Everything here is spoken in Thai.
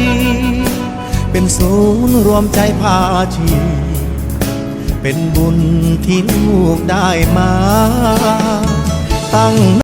ดีย์เป็นศูนย์รวมใจพาชี เป็นบุญที่ลูกได้มา ตั้ง